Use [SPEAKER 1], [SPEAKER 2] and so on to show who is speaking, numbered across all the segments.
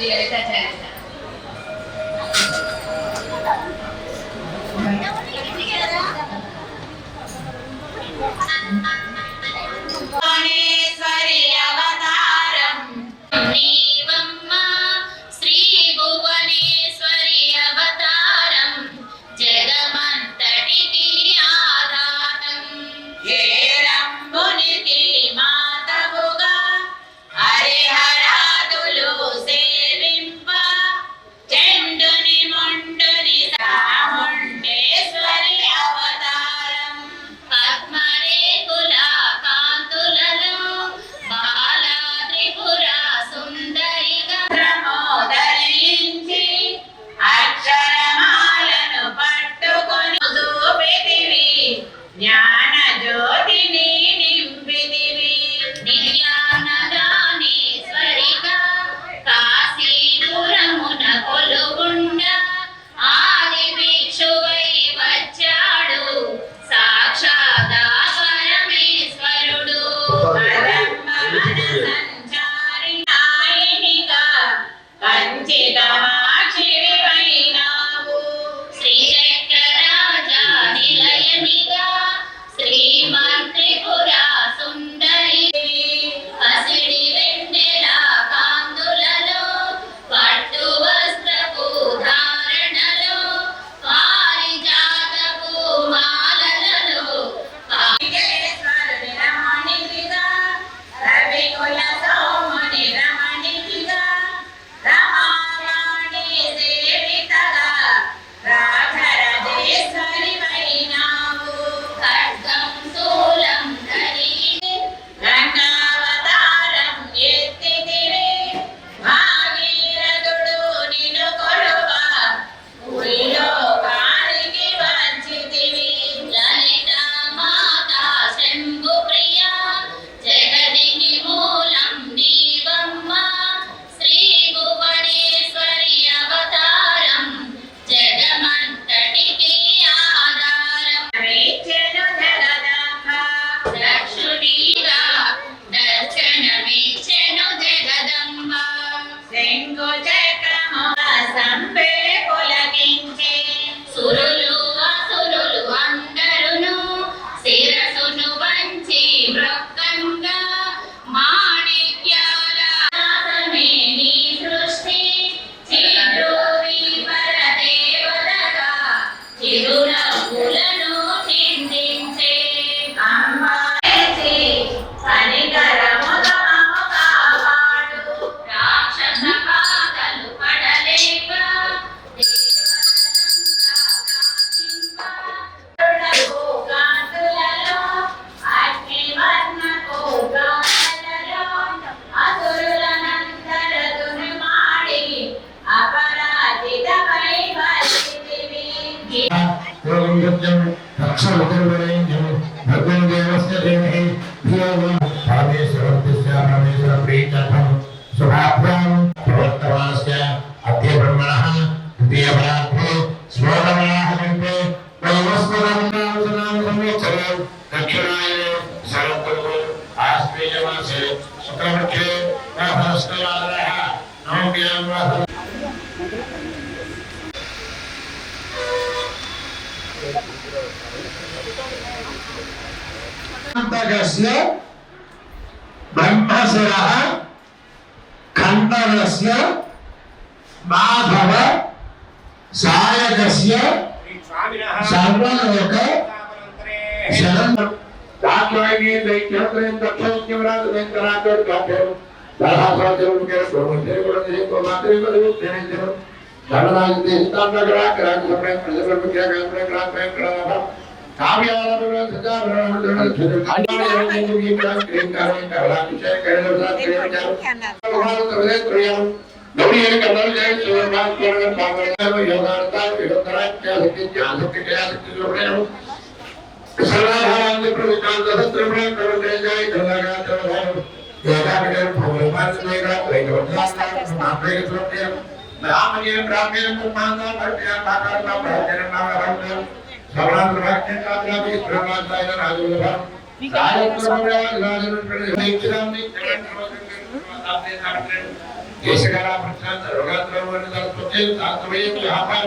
[SPEAKER 1] Iya, 奶 सर्वस्य परमेश्वर प्रीत्यर्थं सुखाभ्यां ಚೈತ್ಯತ್ರೇಂದ್ರ ಪಂಚಮರಾಜೇಂದ್ರ ರಾಘವ್ ಕಾಟೇರು ಧಾರಾಸಾಚರಕ್ಕೆ ಪ್ರಮುಖರು ಮಾತೃಪದೇಂದ್ರ ಧನರಾಜತೆ ಹಿತಾಂಡಗ್ರ ಗ್ರಾಮ ಸಮಯ ಪ್ರಜಾಪ್ರಭುತ್ವ ಗ್ರಾಮ ಗ್ರಾಮ ಗ್ರಾಮ ಗೌರಿಯ ಕನ್ನಡ ಜಯ ಶಿವನಾಥ ಯೋಗಾರ್ಥ ಯೋಗರಾಜ್ಯ ಸಿದ್ಧಾಸಕ್ತಿ ಕ್ರಿಯಾಸಕ್ತಿ सर्वाभावांग प्रभुतांग सत्रमण करुणेजाय धर्मगात्रधाम एकाग्रेण भवमार्गमेका वैभवदास्ता समाप्तेन सुरप्तेन ब्राह्मणेन ब्राह्मणेन परमांगा परमेन भाकरणा ब्राह्मणेन नामरामणेन सर्वान् प्रभाक्षेन कात्रापि ब्रह्मास्तायन राजोलभं राजोत्तरमव्यान राजन प्रणेक्षामि चरण सर्वजन देशकाला प्रशांत रोगात्रवर्ण दर्पते तात्वये व्यापार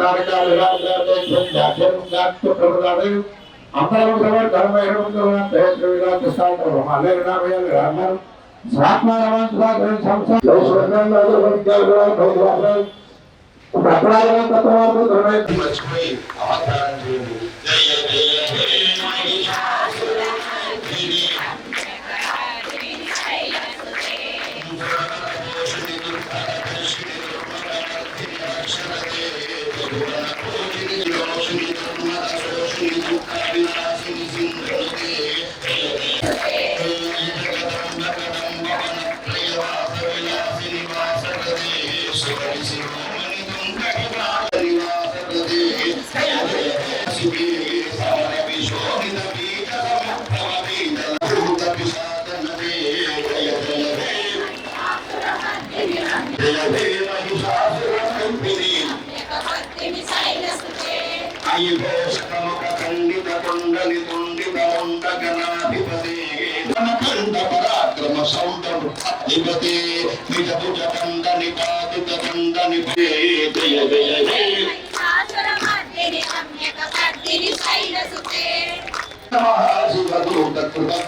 [SPEAKER 1] తారకాలు ప్రబుదాలు అంతరం ప్రబడి ధర్మ రామారు స్వాత్మారామం సుధాకరణ సంస్థ
[SPEAKER 2] మర్చిపోయి అవతారం చేయండి జయ జయ హే ఖండిత కొండలి తుండిత పరాక్రమ సౌందర అధిపతి నిజ భుజ కండ నిపాతిత కండ నిపే జయ జయ కృత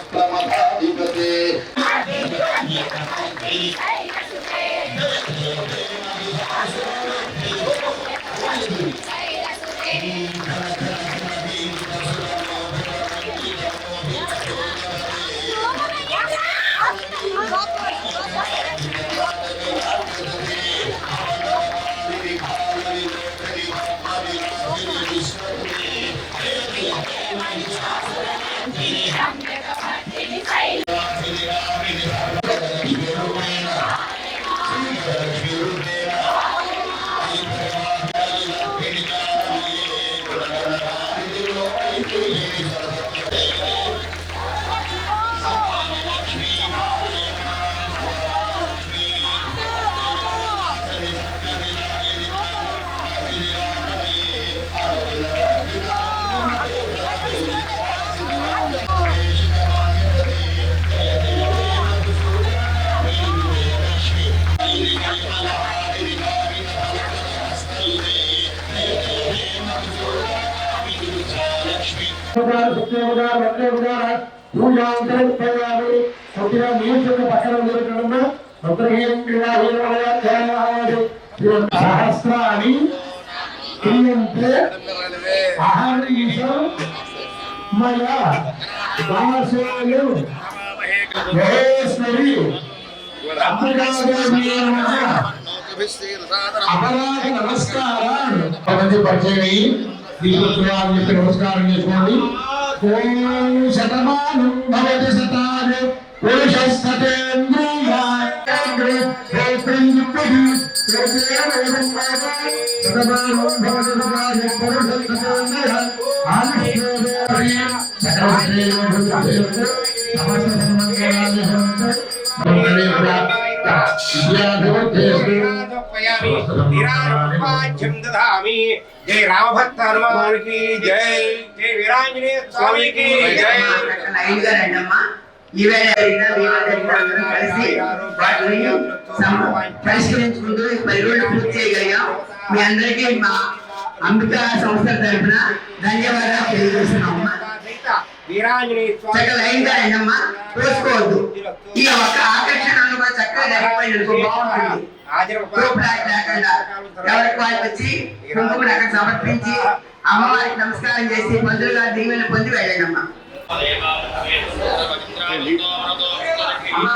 [SPEAKER 2] にはすんて
[SPEAKER 1] సహస్రాన్ని క్రియంతే అహర్నిశం మయా దాసేలు మహేశ్వరి. అపరాధ నమస్కారాలు. పరిచయం దీపత్వాలు చెప్పి నమస్కారం చేసుకోండి ఓం శతమానం భవతి శతాలు
[SPEAKER 3] నిరాజం హనుమానికి జై. జై వీరాంజనేయ స్వామికి జై.
[SPEAKER 4] లైన్గా రండమ్మా ఈవేళ జరిగిన ఈవేళ జరిగిన అందరం కలిసి వాటిని సమ- పరిష్కరించుకుంటూ ఈ పది రోజులు పూర్తి చేయగలిగాం. మీ అందరికీ మా అంబికా సంస్థ తరఫున ధన్యవాదాలు తెలియజేస్తున్నామమ్మా. చక్కగా పోసుకోవద్దు. ఈ ఒక్క ఆకర్షణను కూడా చక్కగా జరిగిపోయినందుకు బాగుంటుంది. గ్రూప్ లాక్ లేకుండా ఎవరికి వాళ్ళు వచ్చి కుంకుమను అక్కడ సమర్పించి అమ్మవారికి నమస్కారం చేసి పంతులు గారి దీవెన పొంది వెళ్ళండి అమ్మా అమ్మ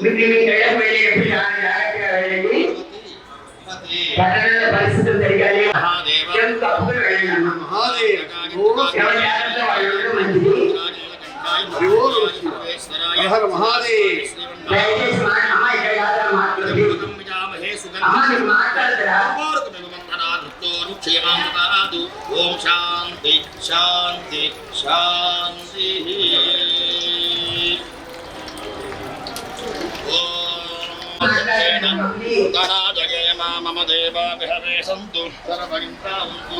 [SPEAKER 4] మీ ఇళ్ళకి వెళ్ళేటప్పుడు చాలా జాగ్రత్తగా వెళ్ళండి పట్టణంలో పరిస్థితులు జరిగాలి ఏం తప్పులు వెళ్ళండి అమ్మా ఎవరి జాగ్రత్త వాళ్ళు ఉండడం మంచిది దయచేసి మాట అమ్మ ఇక్కడ కాదు మాట్లాడి అమ్మ నీకు మాట్లాడతారా
[SPEAKER 5] ఓం శాంతి శాంతి శాంతి ఓం గణాజయే మమ దేవా విహరే సంతు. సర్వగింతాంతు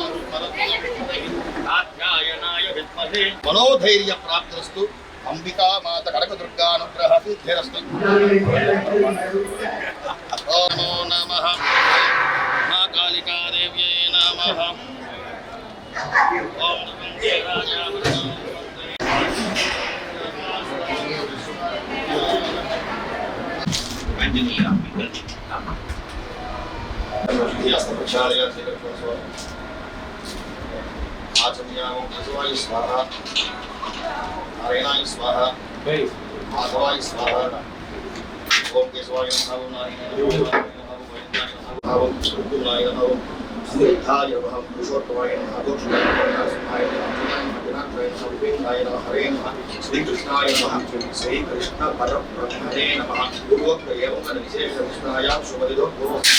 [SPEAKER 5] విద్మహే మనోధైర్య ప్రాప్తిరస్తు. అంబికా మాత కనక దుర్గానుగ్రహ సిద్ధిరస్తు. ఓం నమో. మా కాళికాదేవ్యై నమ. ఓం ఆచమ్యామం నారాయణాయ స్వాహ మాధవాయ స్వాహ ఓం కేశవాయ నమః ఓం నారాయణాయ నమః ఓం గోవిందాయ నమః ఓం కృష్ణాయ నమః స్నేహాయ నమః పురుషోత్తమాయ నమః గోక్షాయ నమః సింహాయ నమః వినాయకాయ నమః ఉపేంద్రాయ నమః హరే నమః శ్రీకృష్ణాయ నమః శ్రీకృష్ణ పరబ్రహ్మణే నమః పూర్వోక్త ఏవం తన విశేష విష్ణాయాం శుభదిదో పూర్వకారేణ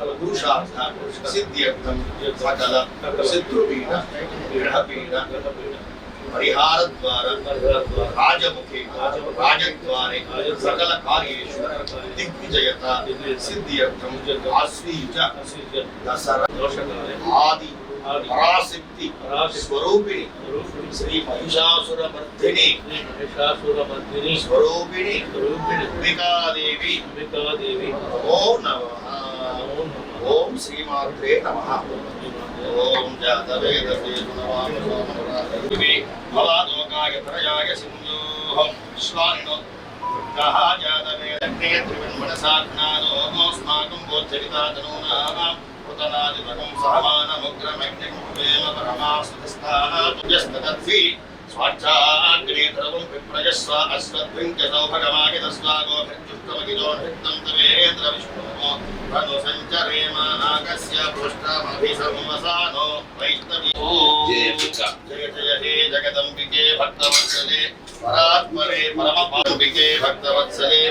[SPEAKER 5] पुरुषार्थार्थं
[SPEAKER 3] सिद्ध्यर्थं
[SPEAKER 5] सकल
[SPEAKER 3] शत्रुपीड
[SPEAKER 5] गृहपीड परिहारद्वारा
[SPEAKER 3] राजमुखे राजद्वारे
[SPEAKER 5] सकलकार्येषु
[SPEAKER 3] दिग्विजयता
[SPEAKER 5] सिद्ध्यर्थं
[SPEAKER 3] आश्रीय
[SPEAKER 5] च
[SPEAKER 3] दशरथोषकाले
[SPEAKER 5] आदि
[SPEAKER 3] पराशक्ति
[SPEAKER 5] स्वरूपिणी
[SPEAKER 3] श्री
[SPEAKER 5] महिषासुर
[SPEAKER 3] मर्दिनी
[SPEAKER 5] महिषासुर
[SPEAKER 3] मर्दिनी
[SPEAKER 5] स्वरूपिणी स्वरूपिणी
[SPEAKER 3] अंबिका देवी
[SPEAKER 5] अंबिका
[SPEAKER 3] देवी
[SPEAKER 5] नमो
[SPEAKER 3] नमः।
[SPEAKER 5] ఓ నమ
[SPEAKER 3] నమో
[SPEAKER 5] ఓం శ్రీమాత్రే నమ. ఓం జాతవేదసే గుణవామి భవాదోకాయ ప్రయాయ సింధోః స్వామినో కః జాతవేదగ్నే త్రివన్మనసాజ్ఞానో నోస్మాకం సహమానముగ్రమగ్నిం ధ్రువం విప్రజస్వ తవేంద్ర విష్ణుమో తను సంచరేమ నాగస్య పృష్టమభిసంవసానో వైష్ణవి. జయ జయ హే జగదంబికే భక్తవత్సలే పరాత్మరే పరమపాంబికే భక్తవత్సలే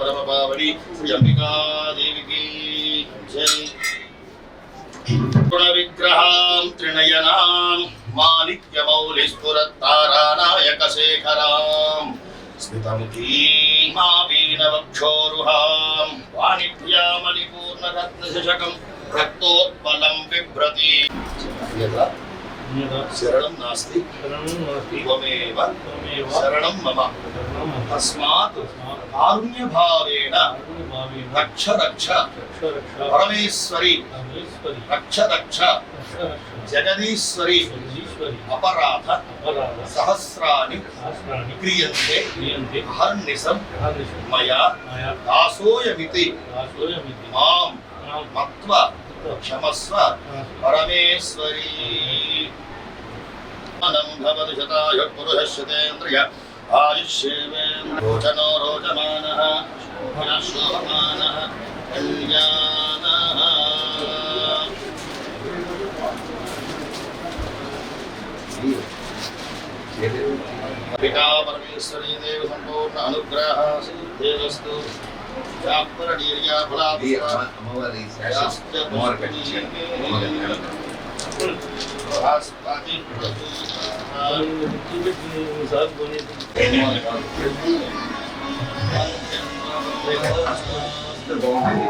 [SPEAKER 5] పరమపావని శ్రీ వాణిభ్యామలిపూర్ణరత్నశకం రక్తోత్పలం బిభ్రతి శరణం నాస్తి
[SPEAKER 3] శరణం నాస్తి,
[SPEAKER 5] త్వమేవ
[SPEAKER 3] త్వమేవ
[SPEAKER 5] శరణం మమ
[SPEAKER 3] శరణం మమ.
[SPEAKER 5] తస్మాత్
[SPEAKER 3] తస్మాత్
[SPEAKER 5] కారుణ్యభావేన
[SPEAKER 3] కారుణ్యభావేన
[SPEAKER 5] రక్ష రక్ష
[SPEAKER 3] రక్ష రక్ష
[SPEAKER 5] పరమేశ్వరి
[SPEAKER 3] పరమేశ్వరి
[SPEAKER 5] రక్ష రక్ష
[SPEAKER 3] రక్ష రక్ష
[SPEAKER 5] జగదీశ్వరి
[SPEAKER 3] జగదీశ్వరి
[SPEAKER 5] అపరాధ
[SPEAKER 3] అపరాధ
[SPEAKER 5] సహస్రాని
[SPEAKER 3] శాస్త్రాన్ని
[SPEAKER 5] క్రియంతే
[SPEAKER 3] క్రియంతే
[SPEAKER 5] అహర్నిశం
[SPEAKER 3] అహర్నిశం
[SPEAKER 5] మయా
[SPEAKER 3] మయా
[SPEAKER 5] దాసోయమితి
[SPEAKER 3] దాసోయమితి
[SPEAKER 5] మాం
[SPEAKER 3] మాం
[SPEAKER 5] మత్వ క్షమస్వ పరమేశ్వరీ అనం భవతు శతాయ పురుష శతేంద్రియ ఆయుష్యేవేంద్ర రోచనో రోచమానః శోభన శోభమానః కళ్యాణః పితా పరమేశ్వరీ దేవి సంపూర్ణ అనుగ్రహ సిద్ధిరస్తు
[SPEAKER 6] ఇది అమ్మ- అమ్మవారి శాసనం అమ్మవారి కట్టించారు అమ్మవారి బాగుంది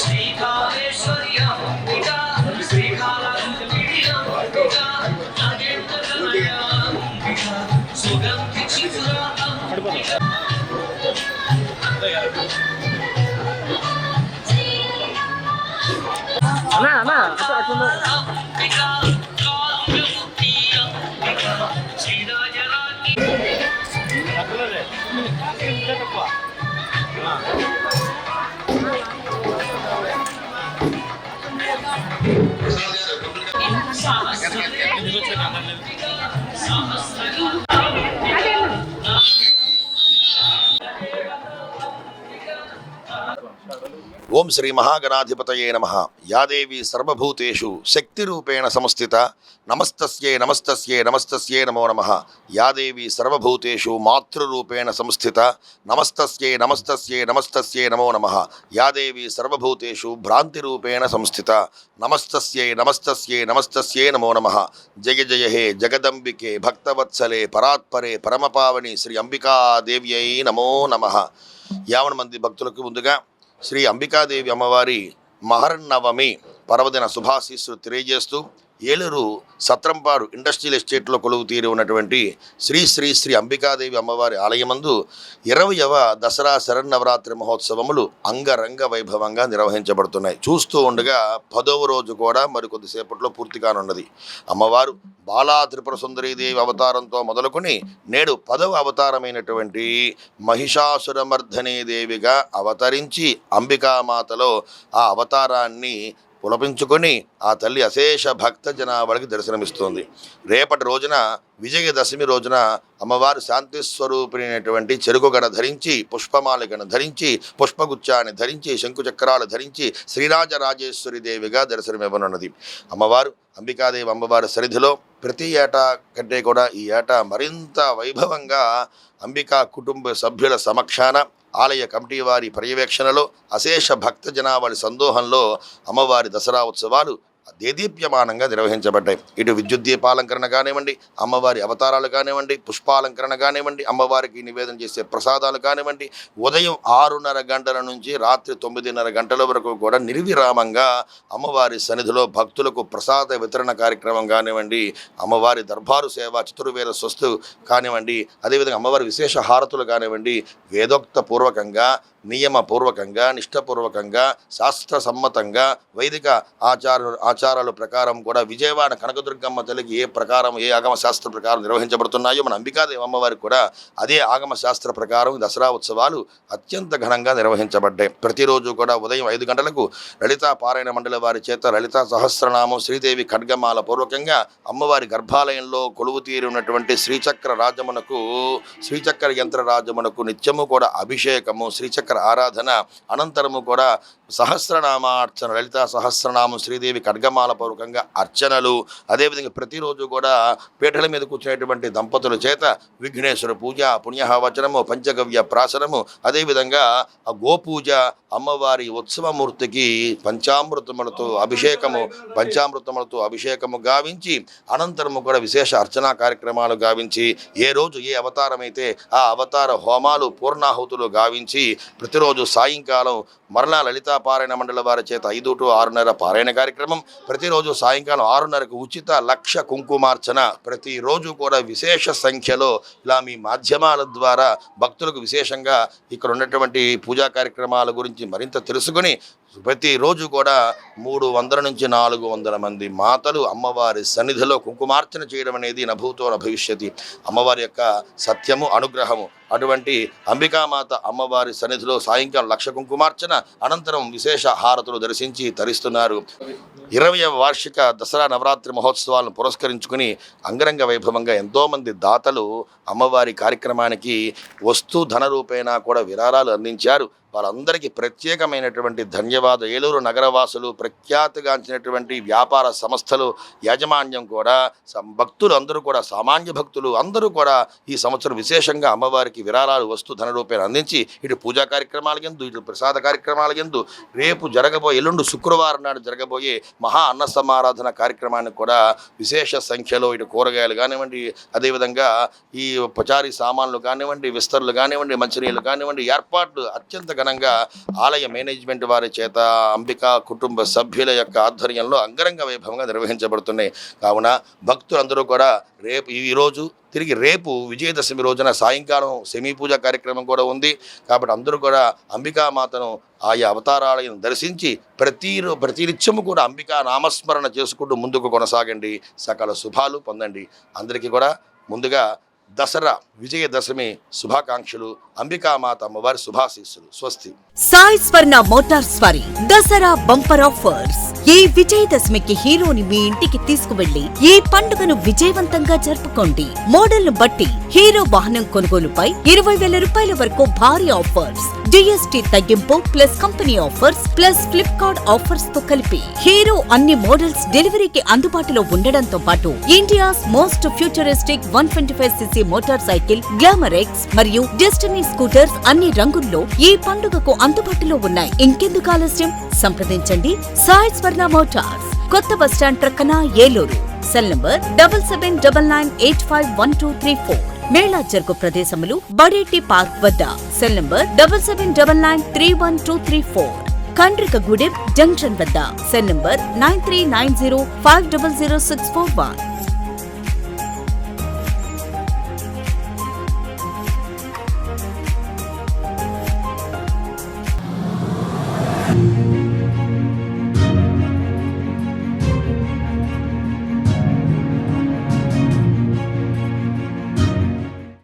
[SPEAKER 7] శ్రీకాళేశ్వరి అంబిక శ్రీకాళాంబిక అంబిక అంబిక కామ్యముక్తి
[SPEAKER 5] ఓం శ్రీ మహాగణాధిపతయే నమ. యాదేవి సర్వభూతేషు శక్తిరూపేణ సంస్థిత నమస్తస్యే నమస్తస్యే నమస్తస్యే నమో నమ. యాదేవి సర్వభూతేషు మాతృరూపేణ సంస్థిత నమస్తస్యే నమస్తస్యే నమస్తస్యే నమో నమ. యాదేవి సర్వభూతేషు భ్రాంతిరూపేణ సంస్థిత నమస్తస్యే నమస్తస్యే నమస్తస్యే నమో నమ. జయ జయ హే జగదంబికే భక్తవత్సలే పరాత్పరే పరమపావని శ్రీ అంబికాదేవ్యై నమో నమ. యావన మంది భక్తులకు ముందుగా శ్రీ అంబికాదేవి అమ్మవారి మహర్నవమి పర్వదిన శుభాశీస్సులు తెలియజేస్తూ ఏలూరు సత్రంపాడు ఇండస్ట్రియల్ ఎస్టేట్లో కొలువు తీరి ఉన్నటువంటి శ్రీ శ్రీ శ్రీ అంబికాదేవి అమ్మవారి ఆలయమందు ఇరవయవ దసరా శరన్నవరాత్రి మహోత్సవములు అంగరంగ వైభవంగా నిర్వహించబడుతున్నాయి. చూస్తూ ఉండగా పదవ రోజు కూడా మరికొద్దిసేపట్లో పూర్తి కానున్నది. అమ్మవారు బాలా త్రిపుర సుందరీదేవి అవతారంతో మొదలుకొని నేడు పదవ అవతారమైనటువంటి మహిషాసురమర్ధనీ దేవిగా అవతరించి అంబికామాతలో ఆ అవతారాన్ని పులపించుకొని ఆ తల్లి అశేష భక్త జనాభానికి దర్శనమిస్తుంది. రేపటి రోజున విజయదశమి రోజున అమ్మవారు శాంతి స్వరూపిణైనటువంటి చెరుకు గడ ధరించి పుష్పమాలికను ధరించి పుష్పగుచ్చాన్ని ధరించి శంకుచక్రాలు ధరించి శ్రీరాజరాజేశ్వరి దేవిగా దర్శనమివ్వనున్నది. అమ్మవారు అంబికాదేవి అమ్మవారి సరిధిలో ప్రతి ఏటా కంటే కూడా ఈ ఏటా మరింత వైభవంగా అంబికా కుటుంబ సభ్యుల సమక్షాన ఆలయ కమిటీ వారి పర్యవేక్షణలో అశేష భక్త జనావళి సందోహంలో అమ్మవారి దసరా ఉత్సవాలు దేదీప్యమానంగా నిర్వహించబడ్డాయి. ఇటు విద్యుత్ దీపాలంకరణ కానివ్వండి అమ్మవారి అవతారాలు కానివ్వండి పుష్పాలంకరణ కానివ్వండి అమ్మవారికి నివేదన చేసే ప్రసాదాలు కానివ్వండి ఉదయం ఆరున్నర గంటల నుంచి రాత్రి తొమ్మిదిన్నర గంటల వరకు కూడా నిర్విరామంగా అమ్మవారి సన్నిధిలో భక్తులకు ప్రసాద వితరణ కార్యక్రమం కానివ్వండి అమ్మవారి దర్బారు సేవ చతుర్వేద స్వస్తు కానివ్వండి అదేవిధంగా అమ్మవారి విశేష హారతులు కానివ్వండి వేదోక్త పూర్వకంగా నియమపూర్వకంగా నిష్ఠపూర్వకంగా శాస్త్ర సమ్మతంగా వైదిక ఆచార ఆచారాల ప్రకారం కూడా విజయవాడ కనకదుర్గమ్మ తల్లికి ఏ ప్రకారం ఏ ఆగమ శాస్త్ర ప్రకారం నిర్వహించబడుతున్నాయో మన అంబికాదేవి అమ్మవారికి కూడా అదే ఆగమ శాస్త్ర ప్రకారం దసరా ఉత్సవాలు అత్యంత ఘనంగా నిర్వహించబడ్డాయి. ప్రతిరోజు కూడా ఉదయం ఐదు గంటలకు లలితా పారాయణ మండలి వారి చేత లలితా సహస్రనామం శ్రీదేవి ఖడ్గమాల పూర్వకంగా అమ్మవారి గర్భాలయంలో కొలువు తీరి ఉన్నటువంటి శ్రీచక్ర రాజమునకు శ్రీచక్ర యంత్ర రాజమునకు నిత్యము కూడా అభిషేకము శ్రీచక్ర ఆరాధన అనంతరము కూడా సహస్రనామార్చన లలిత సహస్రనామం శ్రీదేవి ఖడ్గమాల పూర్వకంగా అర్చనలు. అదేవిధంగా ప్రతిరోజు కూడా పీటల మీద కూర్చునేటువంటి దంపతుల చేత విఘ్నేశ్వర పూజ పుణ్యహవచనము పంచగవ్య ప్రాసనము అదేవిధంగా ఆ గోపూజ అమ్మవారి ఉత్సవమూర్తికి పంచామృతములతో అభిషేకము పంచామృతములతో అభిషేకము గావించి అనంతరము కూడా విశేష అర్చనా కార్యక్రమాలు గావించి ఏ రోజు ఏ అవతారమైతే ఆ అవతార హోమాలు పూర్ణాహుతులు గావించి ప్రతిరోజు సాయంకాలం మరలా లలితా పారాయణ మండలి వారి చేత ఐదు టు ఆరున్నర పారాయణ కార్యక్రమం. ప్రతిరోజు సాయంకాలం ఆరున్నరకు ఉచిత లక్ష కుంకుమార్చన. ప్రతిరోజు కూడా విశేష సంఖ్యలో ఇలా మీ మాధ్యమాల ద్వారా భక్తులకు విశేషంగా ఇక్కడ ఉన్నటువంటి పూజా కార్యక్రమాల గురించి మరింత తెలుసుకొని ప్రతిరోజు కూడా మూడు వందల నుంచి నాలుగు వందల మంది మాతలు అమ్మవారి సన్నిధిలో కుంకుమార్చన చేయడం అనేది నభూతో భవిష్యతి. అమ్మవారి యొక్క సత్యము అనుగ్రహము. అటువంటి అంబికామాత అమ్మవారి సన్నిధిలో సాయంకాలం లక్ష కుంకుమార్చన అనంతరం విశేష హారతులు దర్శించి తరిస్తున్నారు. ఇరవయవ వార్షిక దసరా నవరాత్రి మహోత్సవాలను పురస్కరించుకుని అంగరంగ వైభవంగా ఎంతోమంది దాతలు అమ్మవారి కార్యక్రమానికి వస్తు ధన రూపేణా కూడా విరాళాలు అందించారు. వారందరికీ ప్రత్యేకమైనటువంటి ధన్యవాద. ఏలూరు నగరవాసులు ప్రఖ్యాతిగాంచినటువంటి వ్యాపార సంస్థలు యాజమాన్యం కూడా సం- భక్తులు అందరూ కూడా సామాన్య భక్తులు అందరూ కూడా ఈ సంవత్సరం విశేషంగా అమ్మవారికి విరాళాలు వస్తు ధన రూపేణ అందించి ఇటు పూజా కార్యక్రమాల ఎందు ఇటు ప్రసాద కార్యక్రమాల ఎందు రేపు జరగబోయే ఎల్లుండి శుక్రవారం నాడు జరగబోయే మహా అన్న సమారాధన కార్యక్రమానికి కూడా విశేష సంఖ్యలో ఇటు కూరగాయలు కానివ్వండి అదేవిధంగా ఈ పచారీ సామాన్లు కానివ్వండి విస్తరులు కానివ్వండి మంచినీళ్ళు కానివ్వండి ఏర్పాట్లు అత్యంత ఘనంగా ఆలయ మేనేజ్మెంట్ వారి చేత అంబికా కుటుంబ సభ్యుల యొక్క ఆధ్వర్యంలో అంగరంగ వైభవంగా నిర్వహించబడుతున్నాయి. కావున భక్తులందరూ కూడా రేపు ఈరోజు తిరిగి రేపు విజయదశమి రోజున సాయంకాలం సెమీ పూజ కార్యక్రమం కూడా ఉంది. కాబట్టి అందరూ కూడా అంబికామాతను ఆయా అవతారాలను దర్శించి ప్రతి ప్రతినిత్యము కూడా అంబికా నామస్మరణ చేసుకుంటూ ముందుకు కొనసాగండి. సకల శుభాలు పొందండి. అందరికీ కూడా ముందుగా దసరా విజయదశమి శుభాకాంక్షలు అంబికామాత అమ్మవారి శుభాశీస్సులు. స్వస్తి.
[SPEAKER 8] సాయి స్వర్ణ మోటార్స్ వారి దసరా బంపర్ ఆఫర్స్. ఈ విజయదశమికి హీరోని మీ ఇంటికి తీసుకువెళ్ళి ఈ పండుగను విజయవంతంగా జరుపుకోండి. మోడల్ను బట్టి హీరో వాహనం కొనుగోలుపై ఇరవై వేల రూపాయల వరకు భారీ ఆఫర్స్. జిఎస్టి తగ్గింపు plus company offers plus Flipkart ఆఫర్స్తో కలిపి హీరో అన్ని మోడల్స్ డెలివరీకి అందుబాటులో ఉండడంతో పాటు India's most futuristic one twenty five CC motorcycle Glamour X మరియు డెస్టినీ స్కూటర్స్ అన్ని రంగుల్లో ఈ పండుగకు అందుబాటులో ఉన్నాయి. ఇంకెందుకు ఆలస్యం? సంప్రదించండి. సాయి స్వర్ణ మోటార్స్ కొత్త బస్టాండ్ ప్రక్కన Eluru. Cell number double seven double nine eight five one two three four. Mela జరుగు ప్రదేశములు బడేటి పార్క్ వద్ద. Cell number double seven double nine three one two three four. Kandrikagudem junction వద్ద. Cell number nine three nine zero five double zero six four one.